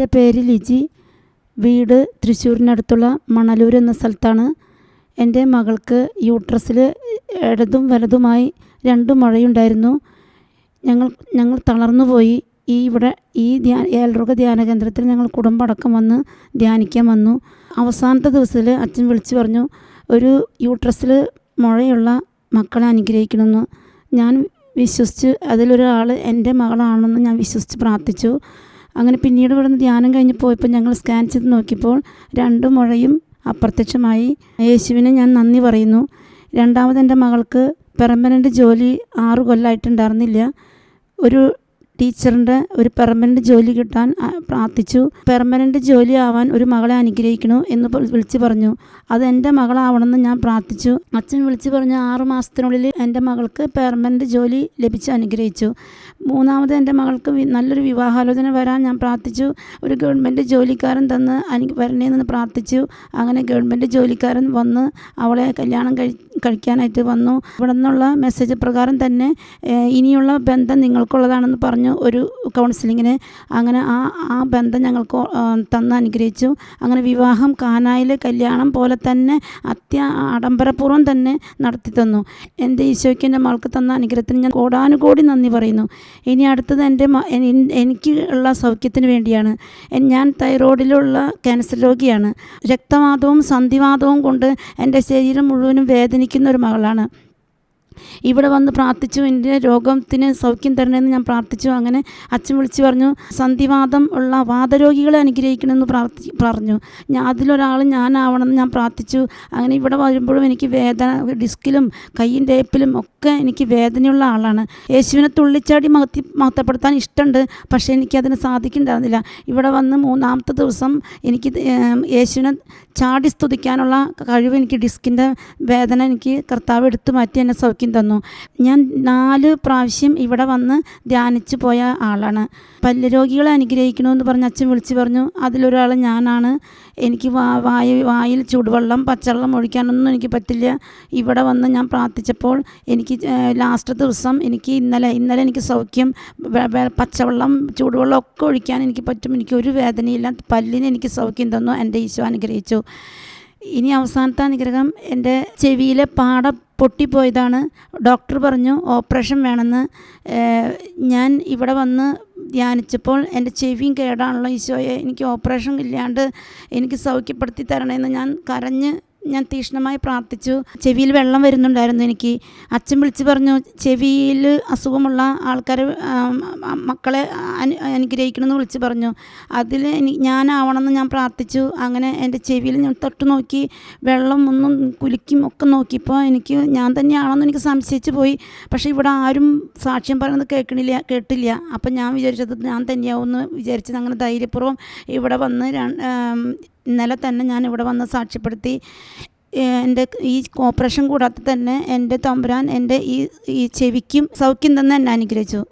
എന്റെ പേര് ലിജി. വീട് തൃശ്ശൂരിനടുത്തുള്ള മണലൂർ എന്ന സ്ഥലത്താണ്. എന്റെ മകൾക്ക് യൂട്രസിൽ ഇടതും വലതുമായി രണ്ട് മുഴയുണ്ടായിരുന്നു. ഞങ്ങൾ ഞങ്ങൾ തളർന്നു പോയി. ഈ ഇവിടെ ഈ ധ്യാ ഏൽറുക ധ്യാന കേന്ദ്രത്തിൽ ഞങ്ങൾ കുടുംബമടക്കം വന്ന് ധ്യാനിക്കാൻ വന്നു. അവസാനത്തെ ദിവസത്തിൽ അച്ഛൻ വിളിച്ചു പറഞ്ഞു ഒരു യൂട്രസിൽ മുഴയുള്ള മക്കളെ അനുഗ്രഹിക്കണമെന്ന്. ഞാൻ വിശ്വസിച്ച് അതിലൊരാൾ എന്റെ മകളാണെന്ന് ഞാൻ വിശ്വസിച്ച് പ്രാർത്ഥിച്ചു. അങ്ങനെ പിന്നീട് ഇവിടുന്ന് ധ്യാനം കഴിഞ്ഞ് പോയപ്പോൾ ഞങ്ങൾ സ്കാൻ ചെയ്ത് നോക്കിയപ്പോൾ രണ്ട് മുഴയും അപ്രത്യക്ഷമായി. യേശുവിനെ ഞാൻ നന്ദി പറയുന്നു. രണ്ടാമത് എന്റെ മകൾക്ക് പെർമനന്റ് ജോലി ആറ് കൊല്ലമായിട്ടുണ്ടായിരുന്നില്ല ഒരു ടീച്ചറിന്റെ ഒരു പെർമനന്റ് ജോലി കിട്ടാൻ പ്രാർത്ഥിച്ചു. പെർമനന്റ് ജോലി ആവാൻ ഒരു മകളെ അനുഗ്രഹിക്കണു എന്ന് വിളിച്ചു പറഞ്ഞു. അത് എന്റെ മകളാവണമെന്ന് ഞാൻ പ്രാർത്ഥിച്ചു. അച്ഛൻ വിളിച്ചു പറഞ്ഞു ആറു മാസത്തിനുള്ളിൽ എന്റെ മകൾക്ക് പെർമനന്റ് ജോലി ലഭിച്ച് അനുഗ്രഹിച്ചു. മൂന്നാമത് എന്റെ മകൾക്ക് നല്ലൊരു വിവാഹാലോചന വരാൻ ഞാൻ പ്രാർത്ഥിച്ചു. ഒരു ഗവൺമെന്റ് ജോലിക്കാരൻ തന്ന് അനു വരണേന്ന് പ്രാർത്ഥിച്ചു. അങ്ങനെ ഗവൺമെന്റ് ജോലിക്കാരൻ വന്ന് അവളെ കല്യാണം കഴി കഴിക്കാനായിട്ട് വന്നു. ഇവിടെ നിന്നുള്ള മെസ്സേജ് പ്രകാരം തന്നെ ഇനിയുള്ള ബന്ധം നിങ്ങൾക്കുള്ളതാണെന്ന് പറഞ്ഞു ഒരു കൗൺസിലിങ്ങിന് അങ്ങനെ ആ ആ ബന്ധം ഞങ്ങൾക്ക് തന്ന് അനുഗ്രഹിച്ചു. അങ്ങനെ വിവാഹം കാനായിലെ കല്യാണം പോലെ തന്നെ അത്യ ആഡംബരപൂർവം തന്നെ നടത്തി തന്നു. എന്റെ ഈശോയ്ക്ക് എന്റെ മകൾക്ക് തന്ന അനുഗ്രഹത്തിന് ഞാൻ കോടാനുകോടി നന്ദി പറയുന്നു. ഇനി അടുത്തത് എന്റെ എനിക്ക് ഉള്ള സൗഖ്യത്തിന് വേണ്ടിയാണ്. ഞാൻ തൈറോയിഡിലുള്ള ക്യാൻസർ രോഗിയാണ്. രക്തവാദവും സന്ധിവാദവും കൊണ്ട് എന്റെ ശരീരം മുഴുവനും വേദനിക്കുന്ന ഒരു മകളാണ് ഇവിടെ വന്ന് പ്രാർത്ഥിച്ചു എന്റെ രോഗത്തിന് സൗഖ്യം തരണമെന്ന് ഞാൻ പ്രാർത്ഥിച്ചു. അങ്ങനെ അച്ഛൻ വിളിച്ചു പറഞ്ഞു സന്ധിവാദം ഉള്ള വാദരോഗികളെ അനുഗ്രഹിക്കണമെന്ന് പ്രാർത്ഥി പറഞ്ഞു. ഞാൻ അതിലൊരാൾ ഞാനാവണമെന്ന് ഞാൻ പ്രാർത്ഥിച്ചു. അങ്ങനെ ഇവിടെ വരുമ്പോഴും എനിക്ക് വേദന ഡിസ്കിലും കയ്യിന്റെ ഏപ്പിലും ഒക്കെ എനിക്ക് വേദനയുള്ള ആളാണ്. യേശുവിനെ തുള്ളിച്ചാടി മഹത്തി മഹത്തപ്പെടുത്താൻ ഇഷ്ടമുണ്ട് പക്ഷേ എനിക്കതിന് സാധിക്കുന്നുണ്ടായിരുന്നില്ല. ഇവിടെ വന്ന് മൂന്നാമത്തെ ദിവസം എനിക്ക് യേശുവിനെ ചാടി സ്തുതിക്കാനുള്ള കഴിവ് എനിക്ക് ഡിസ്കിന്റെ വേദന എനിക്ക് കർത്താവ് എടുത്തു മാറ്റി എന്നെ സൗഖ്യം തന്നു. ഞാൻ നാല് പ്രാവശ്യം ഇവിടെ വന്ന് ധ്യാനിച്ചു പോയ ആളാണ്. പല്ല് രോഗികളെ അനുഗ്രഹിക്കണമെന്ന് പറഞ്ഞ് അച്ഛൻ വിളിച്ചു പറഞ്ഞു. അതിലൊരാൾ ഞാനാണ്. എനിക്ക് വായ വായിൽ ചൂടുവെള്ളം പച്ചവെള്ളം ഒഴിക്കാനൊന്നും എനിക്ക് പറ്റില്ല. ഇവിടെ വന്ന് ഞാൻ പ്രാർത്ഥിച്ചപ്പോൾ എനിക്ക് ലാസ്റ്റ് ദിവസം എനിക്ക് ഇന്നലെ ഇന്നലെ എനിക്ക് സൗഖ്യം പച്ചവെള്ളം ചൂടുവെള്ളം ഒക്കെ ഒഴിക്കാൻ എനിക്ക് പറ്റും. എനിക്ക് ഒരു വേദനയില്ല. പല്ലിന് എനിക്ക് സൗഖ്യം തന്നു. എന്റെ ഈശോ അനുഗ്രഹിച്ചു. ഇനി അവസാനത്തെ അനുഗ്രഹം എന്റെ ചെവിയിലെ പാട പൊട്ടിപ്പോയതാണ്. ഡോക്ടർ പറഞ്ഞു ഓപ്പറേഷൻ വേണമെന്ന്. ഞാൻ ഇവിടെ വന്ന് ധ്യാനിച്ചപ്പോൾ എന്റെ ചെവിയും കേടാണല്ലോ ഈശോയെ എനിക്ക് ഓപ്പറേഷൻ ഇല്ലാണ്ട് എനിക്ക് സൗഖ്യപ്പെടുത്തി തരണമെന്ന് ഞാൻ കരഞ്ഞ് ഞാൻ തീക്ഷ്ണമായി പ്രാർത്ഥിച്ചു. ചെവിയിൽ വെള്ളം വരുന്നുണ്ടായിരുന്നു എനിക്ക്. അച്ഛൻ വിളിച്ച് പറഞ്ഞു ചെവിയിൽ അസുഖമുള്ള ആൾക്കാർ മക്കളെ അനു അനുഗ്രഹിക്കണമെന്ന് വിളിച്ച് പറഞ്ഞു. അതിൽ ഞാനാവണമെന്ന് ഞാൻ പ്രാർത്ഥിച്ചു. അങ്ങനെ എന്റെ ചെവിയിൽ ഞാൻ തൊട്ട് നോക്കി വെള്ളം ഒന്നും കുലുക്കും ഒക്കെ നോക്കിയപ്പോൾ എനിക്ക് ഞാൻ തന്നെയാണെന്ന് എനിക്ക് സംശയിച്ച് പോയി. പക്ഷേ ഇവിടെ ആരും സാക്ഷ്യം പറയുന്നത് കേൾക്കണില്ല കേട്ടില്ല. അപ്പം ഞാൻ വിചാരിച്ചത് ഞാൻ തന്നെയാവുമെന്ന് വിചാരിച്ചത് അങ്ങനെ ധൈര്യപൂർവം ഇവിടെ വന്ന് ഇന്നലെ തന്നെ ഞാൻ ഇവിടെ വന്ന് സാക്ഷ്യപ്പെടുത്തി. എന്റെ ഈ ഓപ്പറേഷൻ കൂടാതെ തന്നെ എന്റെ തമ്പുരാൻ എന്റെ ഈ ഈ ചെവിക്കും സൗഖ്യം തന്നെ എന്നെ അനുഗ്രഹിച്ചു.